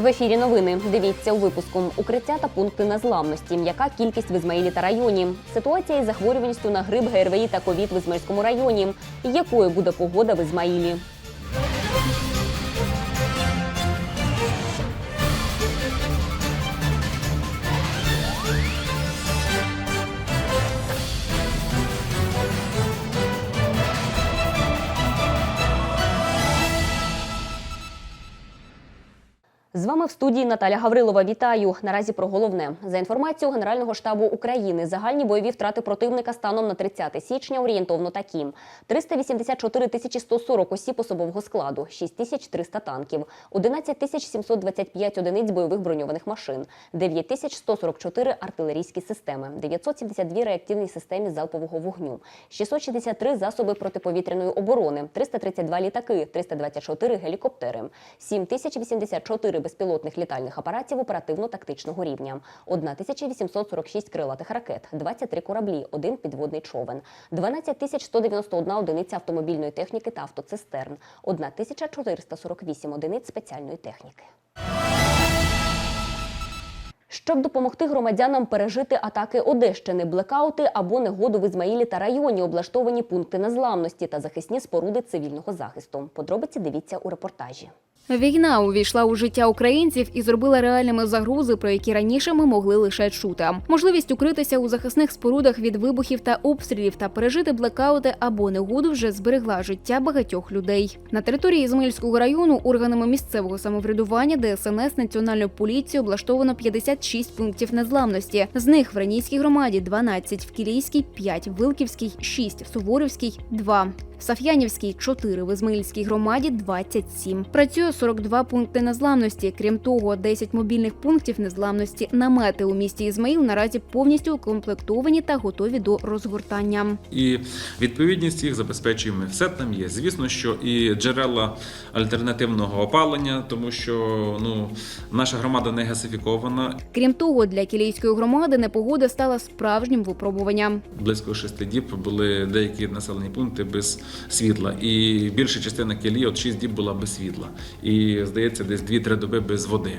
В ефірі новини. Дивіться у випуску укриття та пункти незламності. Яка кількість в Ізмаїлі та районі? Ситуація із захворюваністю на грип, ГРВІ та ковід в Ізмаїльському районі. Якою буде погода в Ізмаїлі? З вами в студії Наталя Гаврилова. Вітаю. Наразі про головне за інформацією Генерального штабу України. Загальні бойові втрати противника станом на 30 січня орієнтовно такі: 384 тисячі 140 осіб особового складу, 6 тисяч 300 танків, 11 тисяч 725 одиниць бойових броньованих машин, 9 тисяч 144 артилерійські системи, 972 реактивні системи залпового вогню, 663 засоби протиповітряної оборони, 332 літаки, 324 гелікоптери, 7084 безпілотних літальних апаратів оперативно-тактичного рівня, 1846 крилатих ракет, 23 кораблі, один підводний човен, 12191 одиниця автомобільної техніки та автоцистерн, 1448 одиниць спеціальної техніки. Щоб допомогти громадянам пережити атаки Одещини, блекаути або негоду в Ізмаїлі та районі, облаштовані пункти незламності та захисні споруди цивільного захисту. Подробиці дивіться у репортажі. Війна увійшла у життя українців і зробила реальними загрози, про які раніше ми могли лише чути. Можливість укритися у захисних спорудах від вибухів та обстрілів та пережити блекаути або негоду вже зберегла життя багатьох людей. На території Ізмаїльського району органами місцевого самоврядування ДСНС Національної поліції облаштовано 56 пунктів незламності. З них в Ранійській громаді 12, в Кілійській 5, в Вилківській 6, в Суворівській 2. В Саф'янівській 4, в Ізмаїльській громаді 27. Працює 42 пункти незламності. Крім того, 10 мобільних пунктів незламності намети у місті Ізмаїл наразі повністю укомплектовані та готові до розгортання. І відповідність їх забезпечуємо. Все там є. Звісно, що і джерела альтернативного опалення, тому що ну наша громада не гасифікована. Крім того, для кілійської громади непогода стала справжнім випробуванням. Близько шести діб були деякі населені пункти без світла, і більша частина кілії от шість діб була без світла. І здається, десь дві-три доби без води.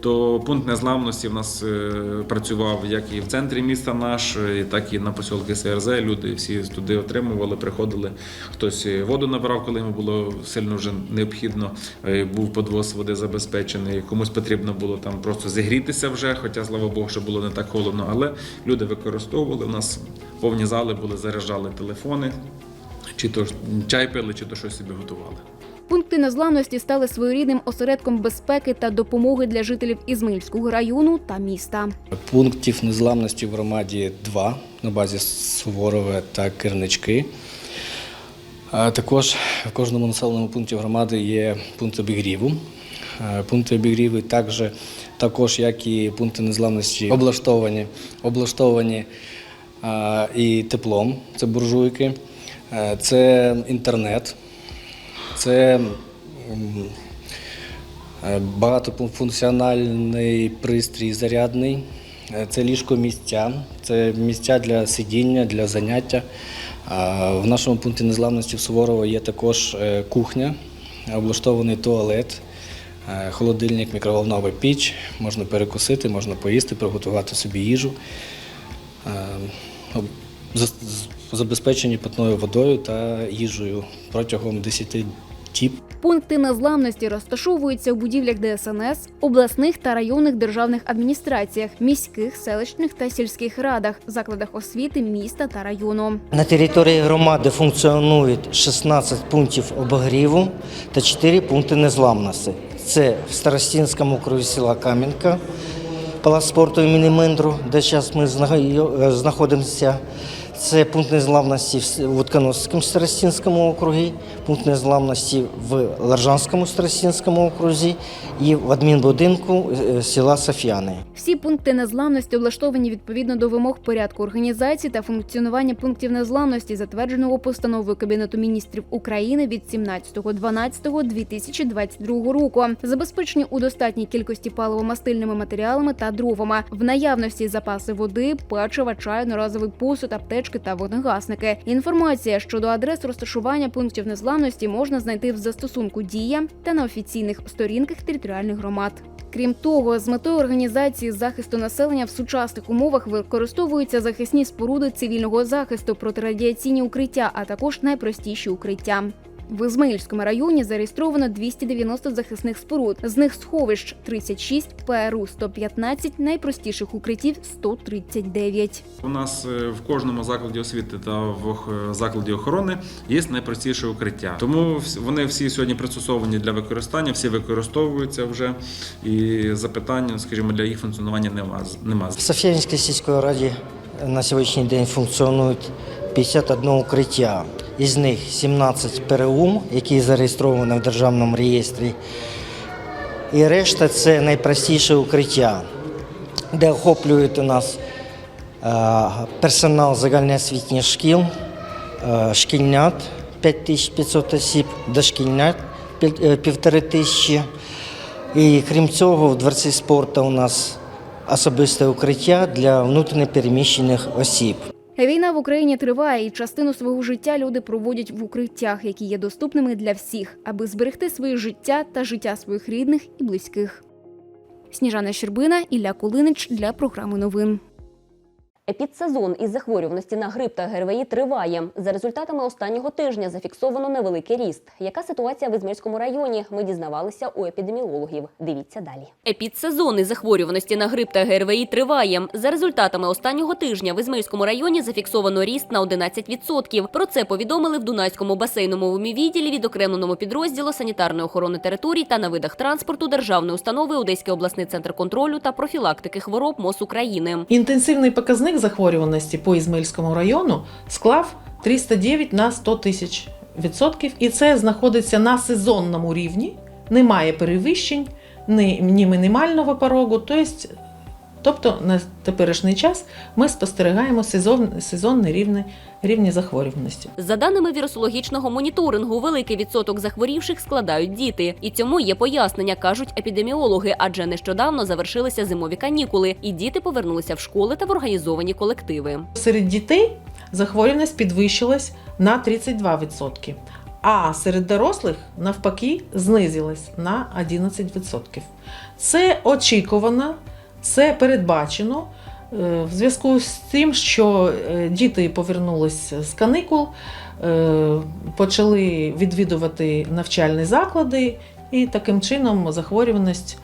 То пункт незламності в нас е, працював як і в центрі міста наш, так і на посілки СРЗ. Люди всі туди отримували, приходили. Хтось воду набирав, коли йому було сильно вже необхідно. е, Був подвоз води забезпечений. Комусь потрібно було там просто зігрітися вже, хоча слава Богу, що було не так холодно. Але люди використовували. У нас повні зали були, заряджали телефони, чи то чай пили, чи то щось собі готували. Пункти незламності стали своєрідним осередком безпеки та допомоги для жителів Ізмаїльського району та міста. Пунктів незламності в громаді два на базі Суворове та Кернички. Також в кожному населеному пункті громади є пункт обігріву. Пункти обігріву також, також як і пункти незламності, облаштовані, облаштовані і теплом, це буржуйки, це інтернет, це Е, Багатофункціональний пристрій зарядний. Е, Це ліжко місця, це місця для сидіння, для заняття. В нашому пункті незламності в Суворово є також е, кухня, облаштований туалет, е, холодильник, мікроволнова піч. Можна перекусити, можна поїсти, приготувати собі їжу. Забезпечені питною водою та їжею протягом 10 діб. Пункти незламності розташовуються у будівлях ДСНС, обласних та районних державних адміністраціях, міських, селищних та сільських радах, закладах освіти міста та району. На території громади функціонують 16 пунктів обогріву та 4 пункти незламності. Це в Старостінському окрузі села Кам'янка, палац спорту імені Мендру, де зараз ми е, знаходимося. Це пункт незламності в Утконосському Старостінському округі, пункт незламності в Ларжанському Старостінському окрузі і в адмінбудинку е, села Софіяни. Всі пункти незламності облаштовані відповідно до вимог порядку організації та функціонування пунктів незламності, затвердженого постановою Кабінету міністрів України від 17.12.2022 року, забезпечені у достатній кількості паливомастильними матеріалами та дровами, в наявності запаси води, печива, чаю, одноразовий посуд, аптечка аптечки та вогнегасники. Інформація щодо адрес розташування пунктів незламності можна знайти в застосунку Дія та на офіційних сторінках територіальних громад. Крім того, з метою організації захисту населення в сучасних умовах використовуються захисні споруди цивільного захисту, протирадіаційні укриття, а також найпростіші укриття. В Ізмаїльському районі зареєстровано 290 захисних споруд. З них сховищ 36, ПРУ 115, найпростіших укриттів 139. У нас е, в кожному закладі освіти та в закладі охорони є найпростіше укриття. Тому вони всі сьогодні пристосовані для використання, всі використовуються вже. І запитань, скажімо, для їх функціонування нема. нема. В Софіянській сільській раді на сьогоднішній день функціонують 51 укриття. Із них 17 ПРУ, які зареєстровані в державному реєстрі. І решта це найпростіше укриття, де охоплюють у нас е, персонал загальноосвітніх шкіл, е, шкільнят 5500 осіб, дошкільнят пів- е, півтори тисячі. І крім цього, в дворці спорту у нас особисте укриття для внутрішньопереміщених осіб. Війна в Україні триває, і частину свого життя люди проводять в укриттях, які є доступними для всіх, аби зберегти своє життя та життя своїх рідних і близьких. Сніжана Щербина, Ілля Кулинич для програми новин. Епідсезон із захворюваності на грип та ГРВІ триває. За результатами останнього тижня зафіксовано невеликий ріст. Яка ситуація в Ізмаїльському районі? Ми дізнавалися у епідеміологів. Дивіться далі. Епідсезон із захворюваності на грип та ГРВІ триває. За результатами останнього тижня в Ізмаїльському районі зафіксовано ріст на 11%. Про це повідомили в Дунайському басейновому відділі відокремленому підрозділу санітарної охорони територій та на видах транспорту державної установи Одеський обласний центр контролю та профілактики хвороб МОЗ України. Інтенсивний показник захворюваності по Ізмельському району склав 309 на 100 тисяч відсотків, і це знаходиться на сезонному рівні, немає перевищень, ні мінімального порогу. Тобто, тобто на теперішній час ми спостерігаємо сезон, сезонні рівні, рівні захворюваності. За даними вірусологічного моніторингу, великий відсоток захворівших складають діти, і цьому є пояснення, кажуть епідеміологи, адже нещодавно завершилися зимові канікули, і діти повернулися в школи та в організовані колективи. Серед дітей захворюваність підвищилась на 32%, а серед дорослих навпаки знизилась на 11%. Це очікувано, це передбачено е, в зв'язку з тим, що е, діти повернулися з каникул, е, почали відвідувати навчальні заклади, і таким чином захворюваність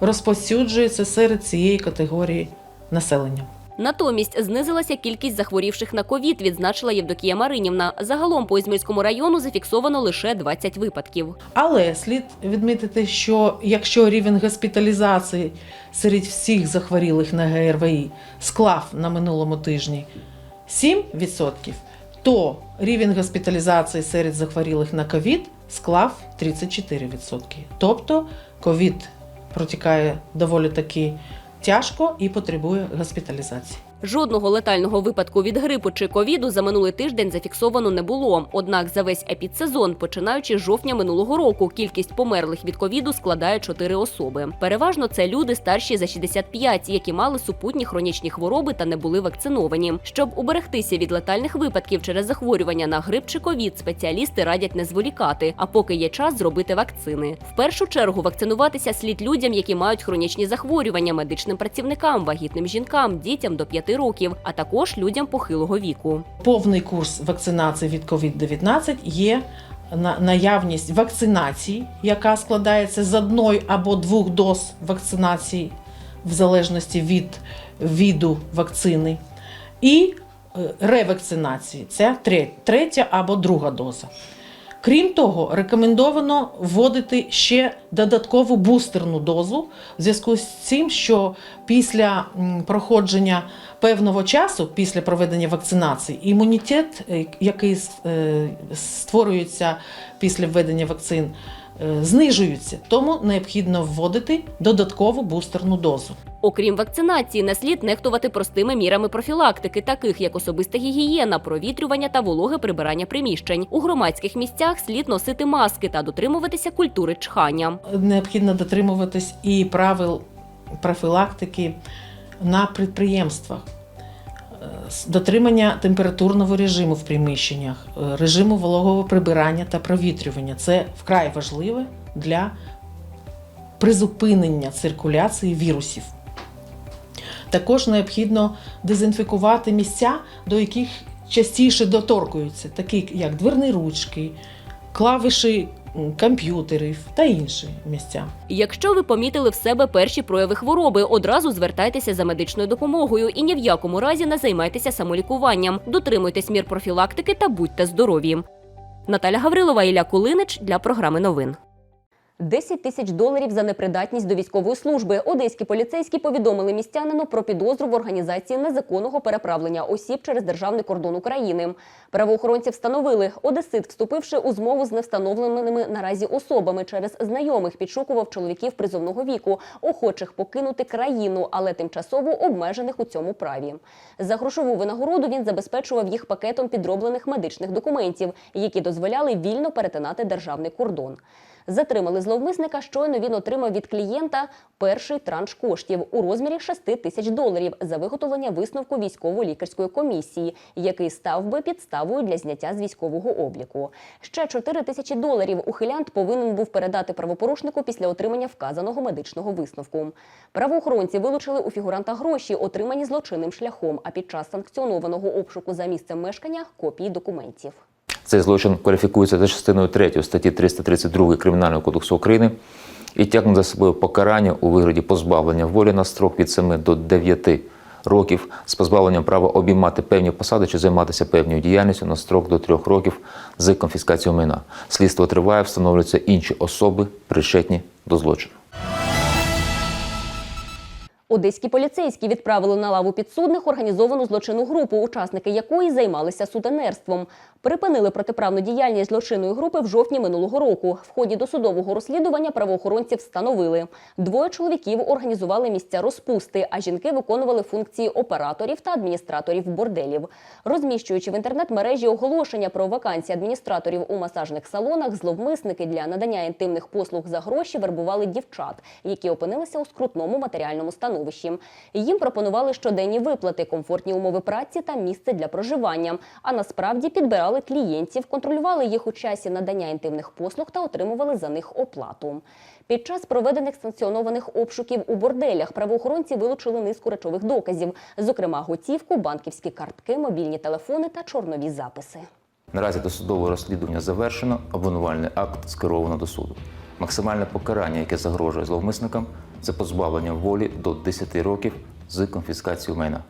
розповсюджується серед цієї категорії населення. Натомість знизилася кількість захворівших на ковід, відзначила Євдокія Маринівна. Загалом по Ізмельському району зафіксовано лише 20 випадків. Але слід відмітити, що якщо рівень госпіталізації серед всіх захворілих на ГРВІ склав на минулому тижні 7%, то рівень госпіталізації серед захворілих на ковід склав 34%. Тобто ковід протікає доволі таки тяжко і потребує госпіталізації. Жодного летального випадку від грипу чи ковіду за минулий тиждень зафіксовано не було. Однак за весь епідсезон, починаючи з жовтня минулого року, кількість померлих від ковіду складає 4 особи. Переважно це люди старші за 65, які мали супутні хронічні хвороби та не були вакциновані. Щоб уберегтися від летальних випадків через захворювання на грип чи ковід, спеціалісти радять не зволікати, а поки є час зробити вакцини. В першу чергу вакцинуватися слід людям, які мають хронічні захворювання, медичним працівникам, вагітним жінкам, дітям до 5 років, а також людям похилого віку. повний курс вакцинації від COVID-19 є на- наявність вакцинації, яка складається з одної або двох доз вакцинації в залежності від віду вакцини, і е, ревакцинації це третя або друга доза. Крім того, рекомендовано вводити ще додаткову бустерну дозу в зв'язку з цим, що після проходження певного часу, після проведення вакцинації, імунітет, е, який е, створюється після введення вакцин, е, знижується. Тому необхідно вводити додаткову бустерну дозу. Окрім вакцинації, не слід нехтувати простими мірами профілактики, таких як особиста гігієна, провітрювання та вологе прибирання приміщень. У громадських місцях слід носити маски та дотримуватися культури чхання. необхідно дотримуватись і правил профілактики на підприємствах. Дотримання температурного режиму в приміщеннях, е, режиму вологого прибирання та провітрювання. Це вкрай важливе для призупинення циркуляції вірусів. Також необхідно дезінфікувати місця, до яких частіше доторкуються, такі як дверні ручки, клавіші комп'ютерів та інші місця. Якщо ви помітили в себе перші прояви хвороби, одразу звертайтеся за медичною допомогою і ні в якому разі не займайтеся самолікуванням. Дотримуйтесь мір профілактики та будьте здорові. Наталя Гаврилова, Ілля Кулинич для програми новин. 10 тисяч доларів за непридатність до військової служби. Одеські поліцейські повідомили містянину про підозру в організації незаконного переправлення осіб через державний кордон України. Правоохоронці встановили, одесит, вступивши у змову з невстановленими наразі особами через знайомих, підшукував чоловіків призовного віку, охочих покинути країну, але тимчасово обмежених у цьому праві. За грошову винагороду він забезпечував їх пакетом підроблених медичних документів, які дозволяли вільно перетинати державний кордон. Затримали зловмисника, щойно він отримав від клієнта перший транш коштів у розмірі 6 тисяч доларів за виготовлення висновку військово-лікарської комісії, який став би підставою для зняття з військового обліку. Ще 4 тисячі доларів ухилянт повинен був передати правопорушнику після отримання вказаного медичного висновку. Правоохоронці вилучили у фігуранта гроші, отримані злочинним шляхом, а під час санкціонованого обшуку за місцем мешкання копії документів. Цей злочин кваліфікується за частиною 3 статті 332 Кримінального кодексу України і тягне за собою покарання у вигляді позбавлення волі на строк від 7 до 9 років з позбавленням права обіймати певні посади чи займатися певною діяльністю на строк до 3 років з конфіскацією майна. Слідство триває, встановлюються інші особи, причетні до злочину. Одеські поліцейські відправили на лаву підсудних організовану злочинну групу, учасники якої займалися сутенерством. Припинили протиправну діяльність злочинної групи в жовтні минулого року. В ході досудового розслідування правоохоронці встановили. Двоє чоловіків організували місця розпусти, а жінки виконували функції операторів та адміністраторів борделів. Розміщуючи в інтернет-мережі оголошення про вакансії адміністраторів у масажних салонах, зловмисники для надання інтимних послуг за гроші вербували дівчат, які опинилися у скрутному матеріальному становищі. Їм пропонували щоденні виплати, комфортні умови праці та місце для проживання. А насправді підбирали клієнтів, контролювали їх у часі надання інтимних послуг та отримували за них оплату. Під час проведених санкціонованих обшуків у борделях правоохоронці вилучили низку речових доказів, зокрема готівку, банківські картки, мобільні телефони та чорнові записи. Наразі досудове розслідування завершено, обвинувальний акт скеровано до суду. Максимальне покарання, яке загрожує зловмисникам, це позбавлення волі до 10 років з конфіскацією майна.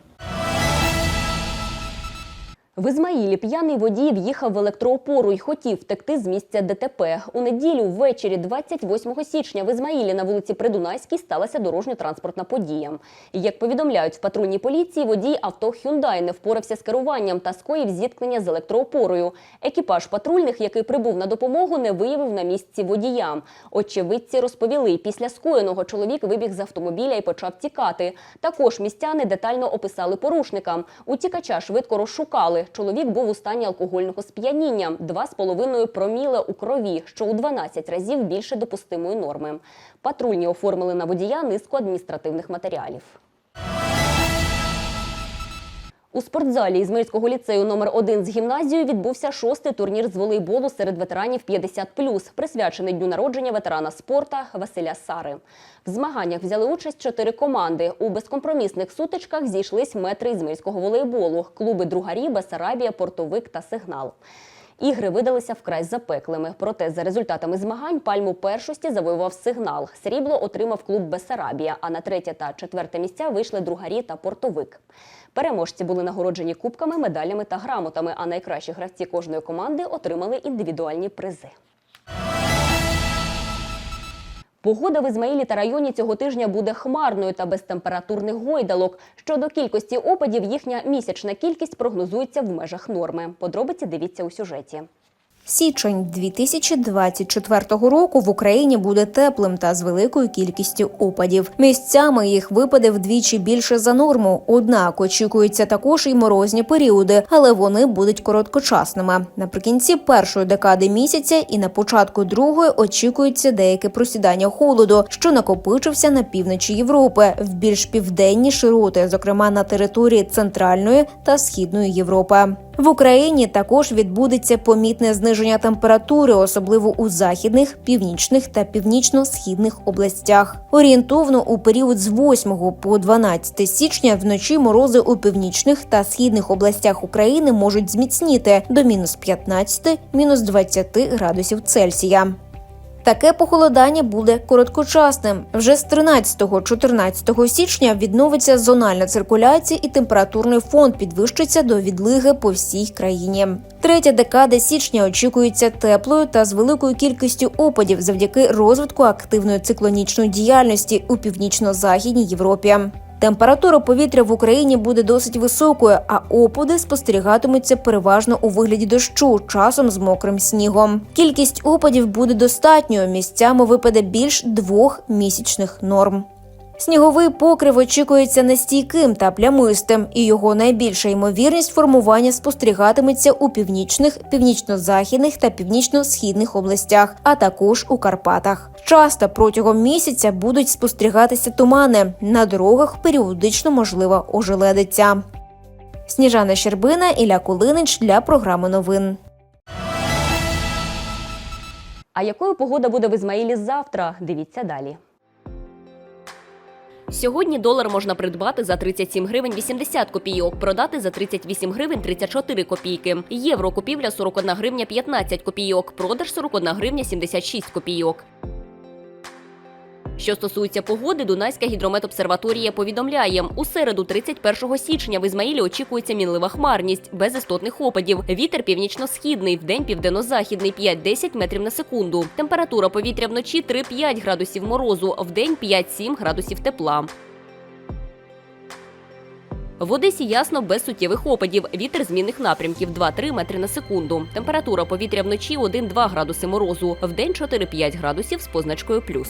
В Ізмаїлі п'яний водій в'їхав в електроопору і хотів втекти з місця ДТП. У неділю ввечері 28 січня в Ізмаїлі на вулиці Придунайській сталася дорожньо-транспортна подія. Як повідомляють в патрульній поліції, водій авто Hyundai не впорався з керуванням та скоїв зіткнення з електроопорою. Екіпаж патрульних, який прибув на допомогу, не виявив на місці водія. Очевидці розповіли, після скоєного чоловік вибіг з автомобіля і почав тікати. Також містяни детально описали порушника. Утікача швидко розшукали. Чоловік був у стані алкогольного сп'яніння, 2,5 проміле у крові, що у 12 разів більше допустимої норми. Патрульні оформили на водія низку адміністративних матеріалів. У спортзалі Ізмаїльського ліцею номер 1 з гімназією відбувся шостий турнір з волейболу серед ветеранів 50+, присвячений дню народження ветерана спорта Василя Сари. В змаганнях взяли участь чотири команди. У безкомпромісних сутичках зійшлись метри ізмаїльського волейболу, клуби Другарі, Бесарабія, Портовик та Сигнал. Ігри видалися вкрай запеклими. Проте за результатами змагань пальму першості завоював сигнал. Срібло отримав клуб Бесарабія, а на третє та четверте місця вийшли другарі та портовик. Переможці були нагороджені кубками, медалями та грамотами. А найкращі гравці кожної команди отримали індивідуальні призи. Погода в Ізмаїлі та районі цього тижня буде хмарною та без температурних гойдалок. Щодо кількості опадів, їхня місячна кількість прогнозується в межах норми. Подробиці дивіться у сюжеті. Січень 2024 року в Україні буде теплим та з великою кількістю опадів. Місцями їх випаде вдвічі більше за норму. Однак очікуються також і морозні періоди, але вони будуть короткочасними. Наприкінці першої декади місяця і на початку другої очікується деяке просідання холоду, що накопичився на півночі Європи в більш південні широти, зокрема на території центральної та східної Європи. В Україні також відбудеться помітне зниження температури, особливо у західних, північних та північно-східних областях. Орієнтовно у період з 8 по 12 січня вночі морози у північних та східних областях України можуть зміцніти до мінус 15, мінус 20 градусів Цельсія. Таке похолодання буде короткочасним. Вже з 13-14 січня відновиться зональна циркуляція і температурний фон підвищиться до відлиги по всій країні. Третя декада січня очікується теплою та з великою кількістю опадів завдяки розвитку активної циклонічної діяльності у північно-західній Європі. Температура повітря в Україні буде досить високою, а опади спостерігатимуться переважно у вигляді дощу, часом з мокрим снігом. Кількість опадів буде достатньою. Місцями випаде більш двох місячних норм. Сніговий покрив очікується нестійким та плямистим, і його найбільша ймовірність формування спостерігатиметься у північних, північно-західних та північно-східних областях, а також у Карпатах. Часто протягом місяця будуть спостерігатися тумани. На дорогах періодично можлива ожеледиця. Сніжана Щербина, Ілля Кулинич для програми новин. А якою погода буде в Ізмаїлі завтра? Дивіться далі. Сьогодні долар можна придбати за 37 гривень 80 копійок, продати за 38 гривень 34 копійки. Євро купівля 41 гривня 15 копійок, продаж 41 гривня 76 копійок. Що стосується погоди, Дунайська гідрометобсерваторія повідомляє, у середу, 31 січня, в Ізмаїлі очікується мінлива хмарність, без істотних опадів. Вітер північно-східний, вдень південно-західний 5-10 метрів на секунду. Температура повітря вночі 3-5 градусів морозу, вдень 5-7 градусів тепла. В Одесі ясно без суттєвих опадів. Вітер змінних напрямків 2-3 метри на секунду. Температура повітря вночі 1-2 градуси морозу, вдень 4-5 градусів з позначкою плюс.